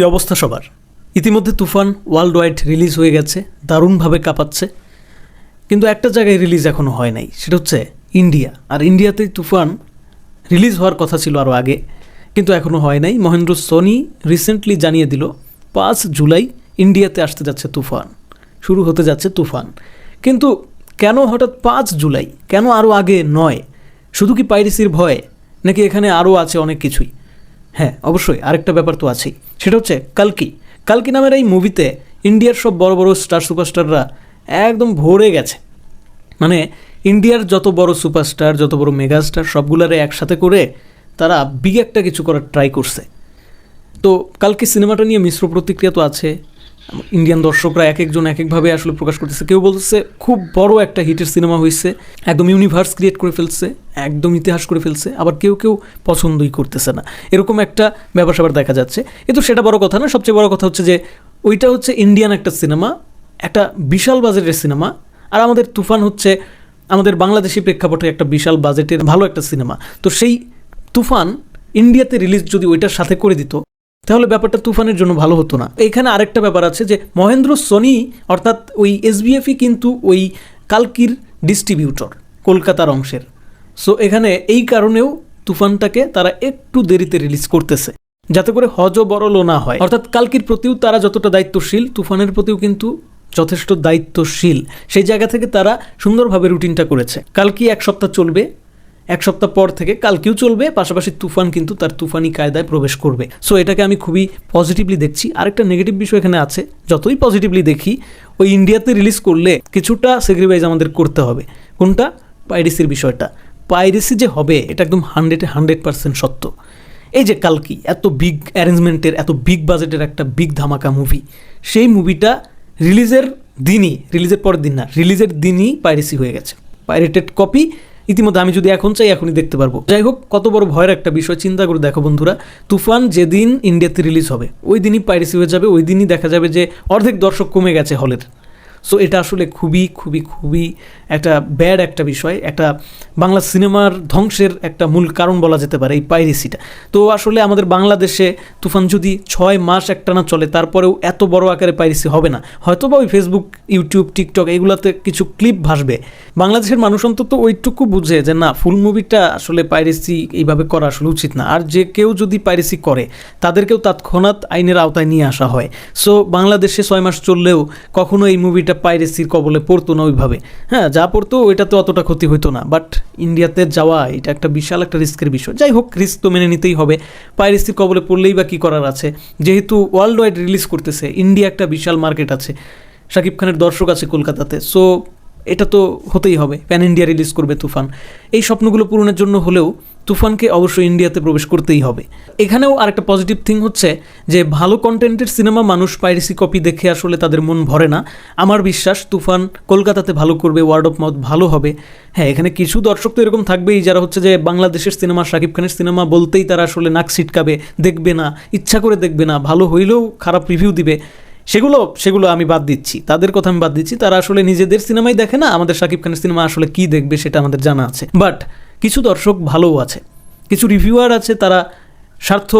কি অবস্থা সবার? ইতিমধ্যে তুফান ওয়ার্ল্ড ওয়াইড রিলিজ হয়ে গেছে, দারুণভাবে কাঁপাচ্ছে। কিন্তু একটা জায়গায় রিলিজ এখনও হয় নাই, সেটা হচ্ছে ইন্ডিয়া। আর ইন্ডিয়াতে তুফান রিলিজ হওয়ার কথা ছিল আরও আগে, কিন্তু এখনও হয় নাই। মহেন্দ্র সোনি রিসেন্টলি জানিয়ে দিল, পাঁচ জুলাই ইন্ডিয়াতে আসতে যাচ্ছে তুফান, শুরু হতে যাচ্ছে তুফান। কিন্তু কেন হঠাৎ পাঁচ জুলাই? কেন আরও আগে নয়? শুধু কি পাইরেসির ভয়? নাকি এখানে আরও আছে অনেক কিছুই? হ্যাঁ অবশ্যই, আরেকটা ব্যাপার তো আছেই। সেটা হচ্ছে কালকি। কালকি নামের এই মুভিতে ইন্ডিয়ার সব বড় বড় স্টার সুপারস্টাররা একদম ভরে গেছে। মানে ইন্ডিয়ার যত বড় সুপারস্টার যত বড় মেগাস্টার সবগুলারে একসাথে করে তারা বিগ একটা কিছু করার ট্রাই করছে। তো কালকে সিনেমাটা নিয়ে মিশ্র প্রতিক্রিয়া তো আছে। ইন্ডিয়ান দর্শকরা এক একজন এক একভাবে আসলে প্রকাশ করতেছে। কেউ বলতেছে, খুব বড় একটা হিটের সিনেমা হয়েছে একদম ইউনিভার্স ক্রিয়েট করে ফেলছে, একদম ইতিহাস করে ফেলছে, আবার কেউ কেউ পছন্দই করতেছে না। এরকম একটা ব্যাপার স্যাপার দেখা যাচ্ছে। কিন্তু সেটা বড় কথা না, সবচেয়ে বড় কথা হচ্ছে যে, ওইটা হচ্ছে ইন্ডিয়ান একটা সিনেমা, একটা বিশাল বাজেটের সিনেমা, আর আমাদের তুফান হচ্ছে আমাদের বাংলাদেশি প্রেক্ষাপটে একটা বিশাল বাজেটের ভালো একটা সিনেমা। তো সেই তুফান ইন্ডিয়াতে রিলিজ যদি ওইটার সাথে করে দিত তাহলে ব্যাপারটা তুফানের জন্য ভালো হতো না। এখানে আরেকটা ব্যাপার আছে যে, মহেন্দ্র সোনি অর্থাৎ ওই এসবিএফই কিন্তু ওই কালকির ডিস্ট্রিবিউটর কলকাতার অংশের। সো এখানে এই কারণেও তুফানটাকে তারা একটু দেরিতে রিলিজ করতেছে, যাতে করে হজ বরল না হয়। অর্থাৎ কালকির প্রতিও তারা যতটা দায়িত্বশীল, তুফানের প্রতিও কিন্তু যথেষ্ট দায়িত্বশীল। সেই জায়গা থেকে তারা সুন্দরভাবে রুটিনটা করেছে। কালকি এক সপ্তাহ চলবে এক সপ্তাহ পর থেকে কালকেও চলবে, পাশাপাশি তুফান কিন্তু তার তুফানি কায়দায় প্রবেশ করবে। সো এটাকে আমি খুবই পজিটিভলি দেখছি। আরেকটা নেগেটিভ বিষয় এখানে আছে, যতই পজিটিভলি দেখি, ওই ইন্ডিয়াতে রিলিজ করলে কিছুটা সেক্রিফাইস আমাদের করতে হবে। কোনটা? পাইরেসির বিষয়টা। পাইরেসি যে হবে, এটা একদম হান্ড্রেডে হান্ড্রেড পার্সেন্ট সত্য। এই যে কালকি এত বিগ অ্যারেঞ্জমেন্টের এত বিগ বাজেটের একটা বিগ ধামাকা মুভি সেই মুভিটা রিলিজের দিনই রিলিজের পরের দিন না রিলিজের দিনই পাইরেসি হয়ে গেছে। পাইরেটেড কপি ইতিমধ্যে আমি যদি এখন চাই, এখনই দেখতে পারব। যাই হোক, কত বড় ভয়ের একটা বিষয়, চিন্তা করে দেখো বন্ধুরা। তুফান যেদিন ইন্ডিয়াতে রিলিজ হবে, ওই দিনই পাইরেসি হয়ে যাবে, ওই দিনই দেখা যাবে যে অর্ধেক দর্শক কমে গেছে হলের। সো এটা আসলে খুবই খুবই খুবই একটা ব্যাড একটা বিষয়। একটা বাংলা সিনেমার ধ্বংসের একটা মূল কারণ বলা যেতে পারে এই পাইরেসিটা তো আসলে আমাদের বাংলাদেশে তুফান যদি ছয় মাস একটানা চলে, তারপরেও এত বড় আকারে পাইরেসি হবে না। হয়তো বা ওই ফেসবুক ইউটিউব টিকটক এগুলোতে কিছু ক্লিপ ভাসবে। বাংলাদেশের মানুষ অন্তত ওইটুকু বুঝে যে, না ফুল মুভিটা আসলে পাইরেসি এইভাবে করা আসলে উচিত না। আর যে কেউ যদি পাইরেসি করে, তাদেরকেও তৎক্ষণাৎ আইনের আওতায় নিয়ে আসা হয়। সো বাংলাদেশে ছয় মাস চললেও কখনো এই মুভিটা পাইরেসির কবলে পড়তো না ওইভাবে। হ্যাঁ যা পড়তো ওইটা তো অতটা ক্ষতি হতো না। বাট ইন্ডিয়াতে যাওয়া, এটা একটা বিশাল একটা রিস্কের বিষয়। যাই হোক রিস্ক তো মেনে নিতেই হবে। পাইরেসির কবলে পড়লেই বা কী করার আছে? যেহেতু ওয়ার্ল্ড ওয়াইড রিলিজ করতেছে ইন্ডিয়া একটা বিশাল মার্কেট আছে। শাকিব খানের দর্শক আছে কলকাতাতে। সো এটা তো হতেই হবে। প্যান ইন্ডিয়া রিলিজ করবে তুফান। এই স্বপ্নগুলো পূরণের জন্য হলেও তুফানকে অবশ্যই ইন্ডিয়াতে প্রবেশ করতেই হবে। এখানেও আরেকটা পজিটিভ থিং হচ্ছে যে, ভালো কন্টেন্টের সিনেমা মানুষ পাইরেসি কপি দেখে আসলে তাদের মন ভরে না। আমার বিশ্বাস, তুফান কলকাতাতে ভালো করবে ওয়ার্ড অফ মাউথ ভালো হবে। হ্যাঁ এখানে কিছু দর্শক তো এরকম থাকবেই যারা হচ্ছে যে, বাংলাদেশের সিনেমা শাকিব খানের সিনেমা বলতেই তারা আসলে নাক ছিটকাবে, দেখবে না, ইচ্ছা করে দেখবে না, ভালো হইলেও খারাপ রিভিউ দিবে। সেগুলো সেগুলো আমি বাদ দিচ্ছি। তাদের কথা আমি বাদ দিচ্ছি। তারা আসলে নিজেদের সিনেমাই দেখে না, আমাদের শাকিব খানের সিনেমা আসলে কি দেখবে সেটা আমাদের জানা আছে। বাট কিছু দর্শক ভালোও আছে, কিছু রিভিউয়ার আছে তারা স্বার্থ,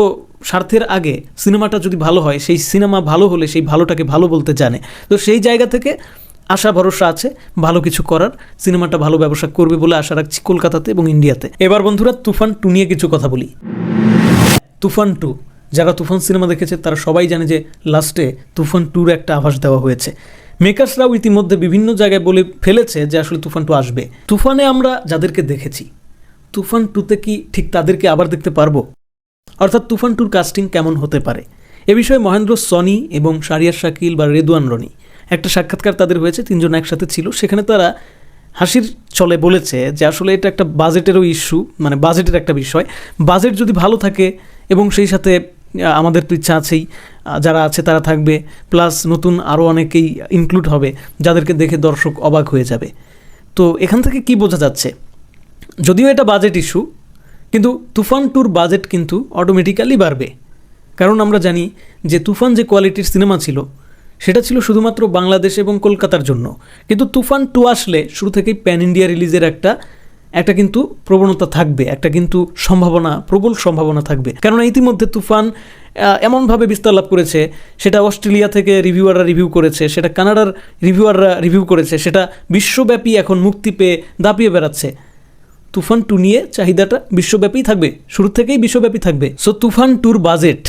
স্বার্থের আগে সিনেমাটা যদি ভালো হয়, সেই সিনেমা ভালো হলে সেই ভালোটাকে ভালো বলতে জানে। তো সেই জায়গা থেকে আশা, ভরসা আছে, ভালো কিছু করার, সিনেমাটা ভালো ব্যবসা করবে বলে আশা রাখছি কলকাতাতে এবং ইন্ডিয়াতে। এবার বন্ধুরা, তুফান টু নিয়ে কিছু কথা বলি। তুফান টু, যারা তুফান সিনেমা দেখেছে, তারা সবাই জানে যে লাস্টে তুফান টুর একটা আভাস দেওয়া হয়েছে। মেকার্সরাও ইতিমধ্যে বিভিন্ন জায়গায় বলে ফেলেছে যে আসলে তুফান টু আসবে। তুফানে আমরা যাদেরকে দেখেছি তুফান টুতে কি ঠিক তাদেরকে আবার দেখতে পারব? অর্থাৎ তুফান টুর কাস্টিং কেমন হতে পারে? এ বিষয়ে মহেন্দ্র, সনি এবং সারিয়ার শাকিল বা রেদুয়ান রনি, একটা সাক্ষাৎকার তাদের হয়েছে, তিনজন একসাথে ছিল। সেখানে তারা হাসির চলে বলেছে যে আসলে এটা একটা বাজেটেরও ইস্যু মানে বাজেটের একটা বিষয়। বাজেট যদি ভালো থাকে এবং সেই সাথে আমাদের তো ইচ্ছা আছেই যারা আছে তারা থাকবে প্লাস নতুন আরও অনেকেই ইনক্লুড হবে, যাদেরকে দেখে দর্শক অবাক হয়ে যাবে। তো এখান থেকে কি বোঝা যাচ্ছে? যদিও এটা বাজেট ইস্যু কিন্তু তুফান টুর বাজেট কিন্তু অটোমেটিক্যালি বাড়বে। কারণ আমরা জানি যে তুফান যে কোয়ালিটির সিনেমা ছিল, সেটা ছিল শুধুমাত্র বাংলাদেশ এবং কলকাতার জন্য। কিন্তু তুফান টু আসলে শুরু থেকেই প্যান ইন্ডিয়া রিলিজের একটা একটা কিন্তু প্রবণতা থাকবে, একটা কিন্তু সম্ভাবনা, প্রবল সম্ভাবনা থাকবে। কেননা ইতিমধ্যে তুফান এমনভাবে বিস্তার লাভ করেছে, সেটা অস্ট্রেলিয়া থেকে রিভিউয়াররা রিভিউ করেছে, সেটা কানাডার রিভিউয়াররা রিভিউ করেছে, সেটা বিশ্বব্যাপী এখন মুক্তি পেয়ে দাপিয়ে বেড়াচ্ছে। তুফান টু নিয়ে চাহিদাটা বিশ্বব্যাপী থাকবে। শুরু থেকেই বিশ্বব্যাপী থাকবে। সো তুফান টুর বাজেট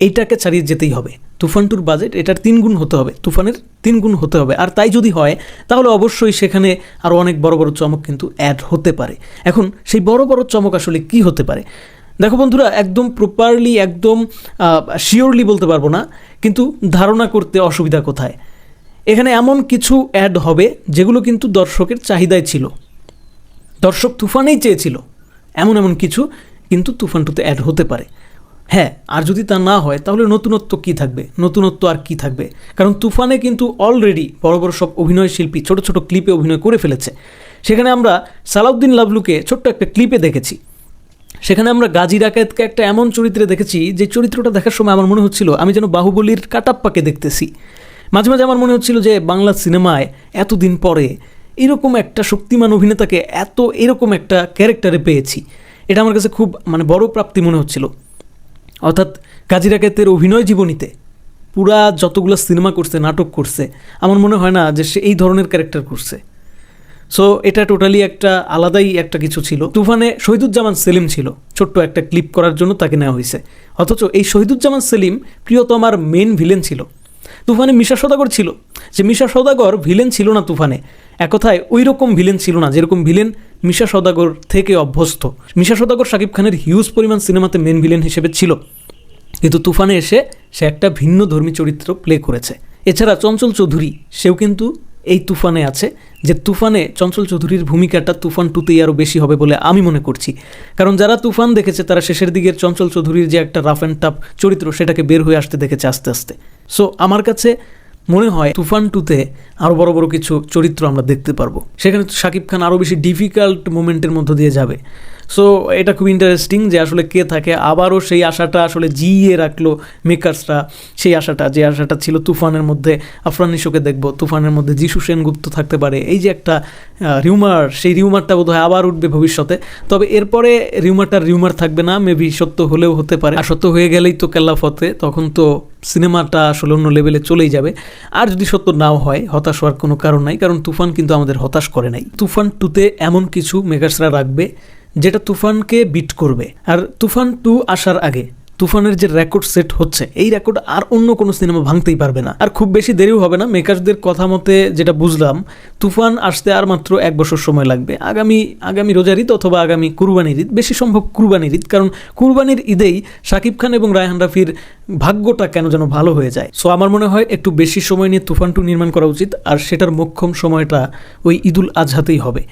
এইটাকে ছাড়িয়ে যেতেই হবে। তুফান টুর বাজেট এটার তিন গুণ হতে হবে। তুফানের তিন গুণ হতে হবে। আর তাই যদি হয়, তাহলে অবশ্যই সেখানে আরও অনেক বড় বড় চমক কিন্তু অ্যাড হতে পারে। এখন, সেই বড় বড় চমক আসলে কি হতে পারে? দেখো বন্ধুরা, একদম প্রপারলি একদম শিওরলি বলতে পারব না, কিন্তু ধারণা করতে অসুবিধা কোথায়? এখানে এমন কিছু অ্যাড হবে, যেগুলো কিন্তু দর্শকের চাহিদায় ছিল। দর্শক তুফানেই চেয়েছিল। এমন এমন কিছু, কিন্তু তুফান টুতে অ্যাড হতে পারে। হ্যাঁ আর যদি তা না হয়, তাহলে নতুনত্ব কি থাকবে? নতুনত্ব আর কি থাকবে? কারণ তুফানে কিন্তু অলরেডি বড় বড় সব অভিনয় শিল্পী ছোট ছোট ক্লিপে অভিনয় করে ফেলেছে। সেখানে আমরা সালাউদ্দিন লাভলুকে ছোট্ট একটা ক্লিপে দেখেছি। সেখানে আমরা গাজী ডাকাতকে একটা এমন চরিত্রে দেখেছি, যে চরিত্রটা দেখার সময় আমার মনে হচ্ছিল, আমি যেন বাহুবলীর কাটাপ্পাকে দেখতেছি। মাঝে মাঝে আমার মনে হচ্ছিল যে বাংলা সিনেমায় এতদিন পরে এরকম একটা শক্তিমান অভিনেতাকে এত এরকম একটা ক্যারেক্টারে পেয়েছি। এটা আমার কাছে খুব মানে বড় প্রাপ্তি মনে হচ্ছিল। অর্থাৎ কাজী ডাকাতের অভিনয় জীবনীতে পুরা যতগুলো সিনেমা করছে, নাটক করছে, আমার মনে হয় না যে সে এই ধরনের ক্যারেক্টার করছে। সো এটা টোটালি একটা আলাদাই একটা কিছু ছিল। তুফানে শহীদুজ্জামান সেলিম ছিল। ছোট্ট একটা ক্লিপ করার জন্য তাকে নেওয়া হয়েছে। অথচ এই শহীদুজ্জামান সেলিম প্রিয়তমার মেন ভিলেন ছিল। তুফানে মিশা সদাগর ছিল। যে মিশা সদাগর ভিলেন ছিল না তুফানে এক কথায় ওই রকম ভিলেন ছিল না, যেরকম ভিলেন মিশা সদাগর থেকে অভ্যস্ত। মিশা সদাগর শাকিব খানের হিউজ পরিমাণ সিনেমাতে মেন ভিলেন হিসেবে ছিল। কিন্তু তুফানে এসে সে একটা ভিন্ন ধর্মী চরিত্র প্লে করেছে। এছাড়া চঞ্চল চৌধুরী, সেও কিন্তু এই তুফানে আছে যে তুফানে চঞ্চল চৌধুরীর ভূমিকাটা তুফান টুতেই আরও বেশি হবে বলে আমি মনে করছি। কারণ যারা তুফান দেখেছে, তারা শেষের দিকের চঞ্চল চৌধুরীর যে একটা রাফ অ্যান্ড টাফ চরিত্র, সেটাকে বের হয়ে আসতে দেখেছে আস্তে আস্তে। সো আমার কাছে মনে হয় তুফান টুতে আরও বড় বড় কিছু চরিত্র আমরা দেখতে পারব। সেখানে শাকিব খান আরও বেশি ডিফিকাল্ট মোমেন্টের মধ্য দিয়ে যাবে। সো এটা খুব ইন্টারেস্টিং যে আসলে কে থাকে। আবারও সেই আশাটা আসলে জিইয়ে রাখল মেকার্সরা সেই আশাটা, যে আশাটা ছিল তুফানের মধ্যে। আফরান নিশোকে দেখব, তুফানের মধ্যে যিশু সেনগুপ্ত থাকতে পারে। এই যে একটা রিউমার সেই রিউমারটা বোধহয় আবার উঠবে ভবিষ্যতে। তবে এরপরে রিউমারটার রিউমার থাকবে না মেবি সত্য হলেও হতে পারে। আর সত্য হয়ে গেলেই তো কেল্লাফতে তখন তো সিনেমাটা আসলে অন্য লেভেলে চলেই যাবে। আর যদি সত্য নাও হয়, হতাশ হওয়ার কোনো কারণ নাই, কারণ তুফান কিন্তু আমাদের হতাশ করে নাই। তুফান টুতে এমন কিছু মেকার্সরা রাখবে যেটা তুফানকে বিট করবে। আর তুফান টু আসার আগে তুফানের যে রেকর্ড সেট হচ্ছে, এই রেকর্ড আর অন্য কোনো সিনেমা ভাঙতেই পারবে না। আর খুব বেশি দেরিও হবে না মেকার্সদের কথা মতে যেটা বুঝলাম, তুফান আসতে আর মাত্র এক বছর সময় লাগবে। আগামী আগামী রোজার ঈদ অথবা আগামী কুরবানির ঈদ, বেশি সম্ভব কুরবানির ঈদ, কারণ কুরবানির ঈদেই শাকিব খান এবং রায়হান রাফির ভাগ্যটা কেন যেন ভালো হয়ে যায়। সো আমার মনে হয় একটু বেশি সময় নিয়ে তুফান টু নির্মাণ করা উচিত, আর সেটার মোক্ষম সময়টা ওই ঈদুল আজহাতেই হবে।